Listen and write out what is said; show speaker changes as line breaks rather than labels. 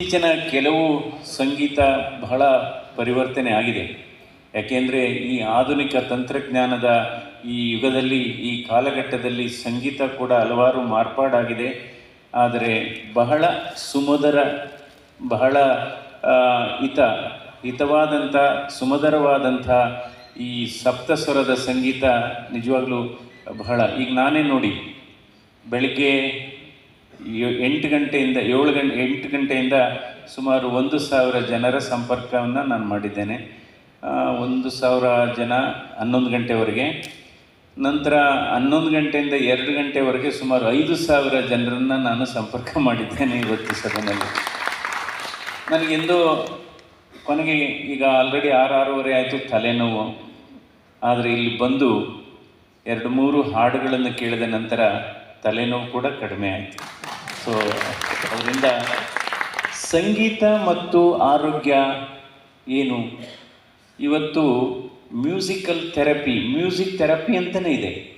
ಇತ್ತೀಚಿನ ಕೆಲವು ಸಂಗೀತ ಬಹಳ ಪರಿವರ್ತನೆ ಆಗಿದೆ. ಯಾಕೆಂದರೆ ಈ ಆಧುನಿಕ ತಂತ್ರಜ್ಞಾನದ ಈ ಯುಗದಲ್ಲಿ, ಈ ಕಾಲಘಟ್ಟದಲ್ಲಿ ಸಂಗೀತ ಕೂಡ ಹಲವಾರು ಮಾರ್ಪಾಡಾಗಿದೆ. ಆದರೆ ಬಹಳ ಸುಮಧುರ, ಬಹಳ ಹಿತ, ಹಿತವಾದಂಥ, ಸುಮಧುರವಾದಂಥ ಈ ಸಪ್ತಸ್ವರದ ಸಂಗೀತ ನಿಜವಾಗಲೂ ಬಹಳ. ಈಗ ನಾನೇ ನೋಡಿ, ಬೆಳಿಗ್ಗೆ ಎಂಟು ಗಂಟೆಯಿಂದ ಏಳು ಗಂಟೆ, ಎಂಟು ಗಂಟೆಯಿಂದ ಸುಮಾರು ಒಂದು ಸಾವಿರ ಜನರ ಸಂಪರ್ಕವನ್ನು ನಾನು ಮಾಡಿದ್ದೇನೆ. ಒಂದು ಸಾವಿರ ಜನ ಹನ್ನೊಂದು ಗಂಟೆವರೆಗೆ. ನಂತರ ಹನ್ನೊಂದು ಗಂಟೆಯಿಂದ ಎರಡು ಗಂಟೆವರೆಗೆ ಸುಮಾರು ಐದು ಸಾವಿರ ಜನರನ್ನು ನಾನು ಸಂಪರ್ಕ ಮಾಡಿದ್ದೇನೆ ಇವತ್ತು ಸದನಲ್ಲಿ ನನಗೆಂದು ಕೊನೆಗೆ ಈಗ ಆಲ್ರೆಡಿ ಆರು ಆರೂವರೆ ಆಯಿತು ತಲೆನೋವು. ಆದರೆ ಇಲ್ಲಿ ಬಂದು ಎರಡು ಮೂರು ಹಾಡುಗಳನ್ನು ಕೇಳಿದ ನಂತರ ತಲೆನೋವು ಕೂಡ ಕಡಿಮೆ ಆಯಿತು. ಸೊ ಅದರಿಂದ ಸಂಗೀತ ಮತ್ತು ಆರೋಗ್ಯ ಏನು? ಇವತ್ತು ಮ್ಯೂಸಿಕಲ್ ಥೆರಪಿ ಮ್ಯೂಸಿಕ್ ಥೆರಪಿ ಅಂತಲೇ ಇದೆ.